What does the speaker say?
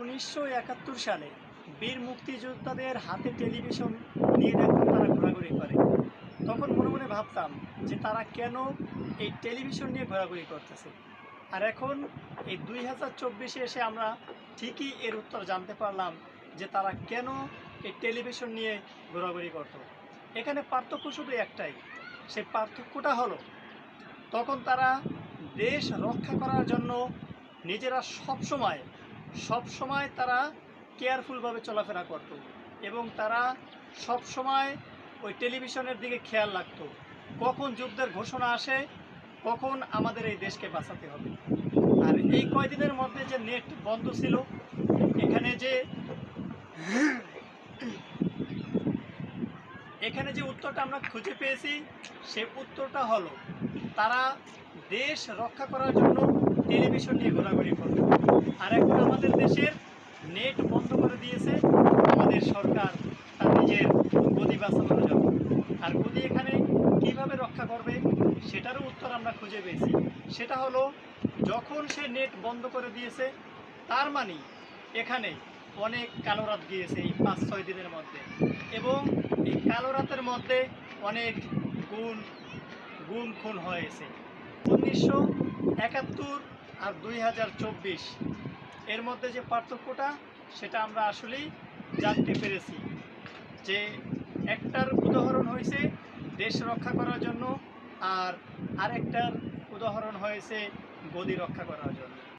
উনিশশো একাত্তর সালে বীর মুক্তিযোদ্ধাদের হাতে টেলিভিশন নিয়ে দেখতাম তারা ঘোরাঘুরি করে। তখন মনে মনে ভাবতাম যে তারা কেন এই টেলিভিশন নিয়ে ঘোরাঘুরি করতেছে। আর এখন এই দুই হাজার চব্বিশে এসে আমরা ঠিকই এর উত্তর জানতে পারলাম যে তারা কেন এই টেলিভিশন নিয়ে ঘোরাঘুরি করত। এখানে পার্থক্য শুধু একটাই, সেই পার্থক্যটা হলো তখন তারা দেশ রক্ষা করার জন্য নিজেরা সবসময় সবসময় তারা কেয়ারফুলভাবে চলাফেরা করত এবং তারা সবসময় ওই টেলিভিশনের দিকে খেয়াল রাখতো। কখন যুদ্ধের ঘোষণা আসে, কখন আমাদের এই দেশকে বাঁচাতে হবে। আর এই কয়দিনের মধ্যে যে নেট বন্ধ ছিল, এখানে যে এখানে যে উত্তরটা আমরা খুঁজে পেয়েছি, সে উত্তরটা হলো, তারা দেশ রক্ষা করার জন্য টেলিভিশন নিয়ে ঘোরাঘুরি এখন দেশের নেট বন্ধ করে দিয়েছে, আমাদের সরকার তার নিজের গদি বাঁচানোর জন্য। আর গদি এখানে কীভাবে রক্ষা করবে, সেটারও উত্তর আমরা খুঁজে পেয়েছি। সেটা হলো, যখন সে নেট বন্ধ করে দিয়েছে, তার মানে এখানে অনেক কালো রাত গিয়েছে এই পাঁচ ছয় দিনের মধ্যে। এবং এই কালো রাতের মধ্যে অনেক গুণ গুম খুন হয়েছে। উনিশশো একাত্তর আর দুই হাজার চব্বিশ এর মধ্যে যে পার্থক্যটা, সেটা আমরা আসলেই জানতে পেরেছি। যে একটার উদাহরণ হয়েছে দেশ রক্ষা করার জন্য, আর আরেকটার উদাহরণ হয়েছে গদি রক্ষা করার জন্য।